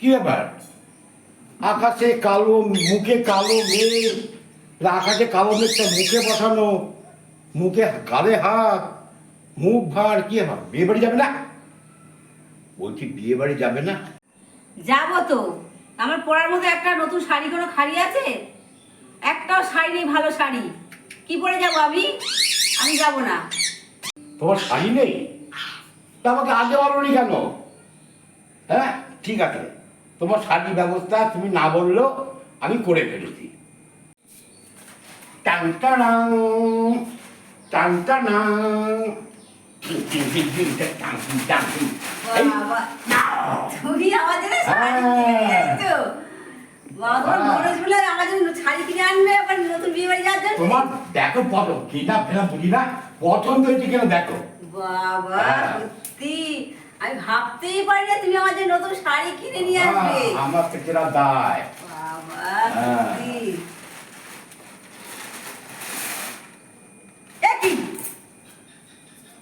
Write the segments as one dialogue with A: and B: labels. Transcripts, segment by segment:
A: কি ব্যাপার? আকাশে কালো মুখে কালো মেঘ আকাশে কালো মেঘটা মুখে বসানো মুখে গালে হাত মুখ ভার কি ব্যাপার? বিয়ে বাড়ি যাবে না? বলছি বিয়ে বাড়ি যাবে না?
B: যাব তো। আমার পরার মতো একটা নতুন শাড়ি কোনো খালি আছে? একটাও শাড়ি নেই ভালো শাড়ি। কি পরে যাব আমি? আমি যাব না।
A: তোমার শাড়ি নেই? তা আমাকে আগে বলনি কেন? হ্যাঁ ঠিক আছে। তোমার শাড়ির ব্যবস্থা তুমি না বললেও আমি করে ফেলেছি।
B: তোমার
A: হ্যাঁ। তোমার দেখো কিনা বুঝি না? পছন্দ হয়েছে কিনা দেখো।
B: বাবা
A: হ্যাঁ।
B: সত্যি। আমি ভাবতেই পারি না তুমি জন্য নতুন শাড়ি কিনে নিয়ে আসবে।
A: আমার তো কেনা দায়। হ্যাঁ।
B: সত্যি। এ কি?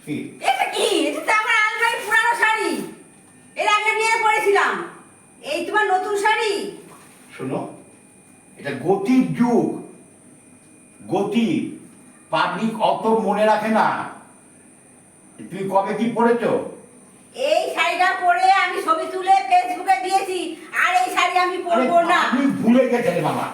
A: কি?
B: এটা কি? এটা তো আমার আলমারি পুরানো শাড়ি। এর আগে নিয়ে পড়েছিলাম এই তোমার নতুন শাড়ি?
A: শোনো এটা গতির যুগ। গতি। পাবলিক অত মনে রাখে না। তুমি কবে কি পড়েছো
B: এই শাড়িটা পরে আমি ছবি তুলে ফেসবুকে দিয়েছি আর এই শাড়ি আমি পরবো না।
A: আপনি ভুলে গেছেন বাবা।